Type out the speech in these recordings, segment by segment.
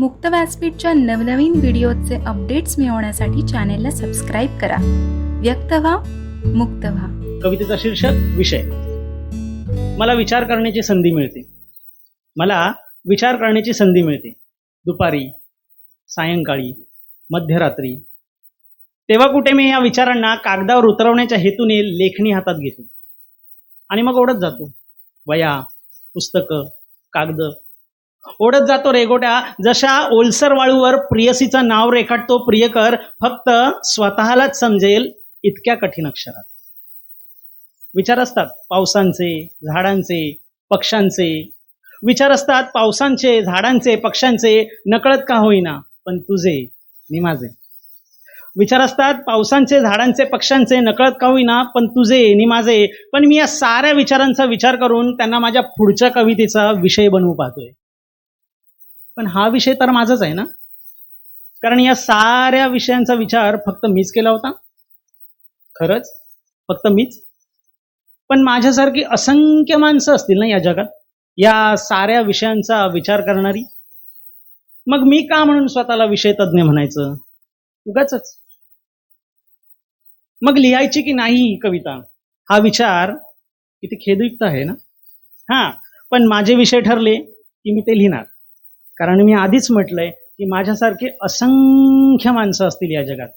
मुक्त व्यासपीठच्या नवनवीन व्हिडिओचे अपडेट्स मिळवण्यासाठी चॅनेलला सबस्क्राईब करा. व्यक्त व्हा मुक्त व्हा. कवितेचा शीर्षक विषय. मला विचार करण्याची संधी मिळते. मला विचार करण्याची संधी मिळते. दुपारी सायंकाळी मध्यरात्री. तेव्हा कुठे मी या विचारांना कागदावर उतरवण्याच्या हेतूने लेखणी हातात घेतो. आणि मग ओढत जातो. वया पुस्तकं कागद ओढत जातो रेगोट्या जशा ओलसर वाळूवर प्रियसीचं नाव रेखाटतो प्रियकर फक्त स्वतःलाच समजेल इतक्या कठीण अक्षरात. विचार असतात पावसांचे झाडांचे पक्ष्यांचे. विचार असतात पावसांचे झाडांचे पक्ष्यांचे. नकळत का होईना पण तुझे मी माझे. विचार असतात पावसांचे झाडांचे पक्ष्यांचे. नकळत का होईना पण तुझे नि माझे. पण मी या साऱ्या विचारांचा विचार करून त्यांना माझ्या पुढच्या कवितेचा विषय बनवू पाहतोय. पण हा विषय तर माझाच आहे ना? कारण या साऱ्या विषयांचा विचार फक्त मीच केला होता. खरंच? फक्त मीच? पण माझ्यासारखी असंख्य माणसं असतील ना या जगात? या साऱ्या विषयांचा विचार करणारी? मग मी का म्हणून स्वतःला विषय तज्ज्ञ म्हणायचं? उगाच मग लिहायची की नाही कविता? हा विचार किती खेदयुक्त आहे ना? हा पण माझे विषय ठरले की मी ते लिहिणार. कारण मी आधीच म्हटलंय की माझ्यासारखे असंख्य माणसं असतील या जगात.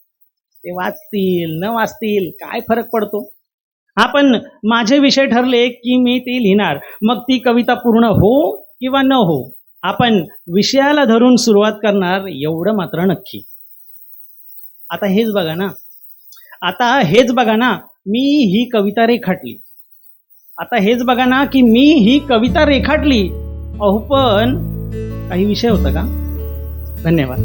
ते वाचतील न वाचतील काय फरक पडतो? हा पण माझे विषय ठरले की मी ती लिहिणार. मग ती कविता पूर्ण हो किंवा न हो आपण विषयाला धरून सुरुवात करणार एवढं मात्र नक्की. आता हेच बघा ना. आता हेच बघा ना मी ही कविता रेखाटली. आता हेच बघा ना की मी ही कविता रेखाटली. अहो पण काही विषय होता का? धन्यवाद.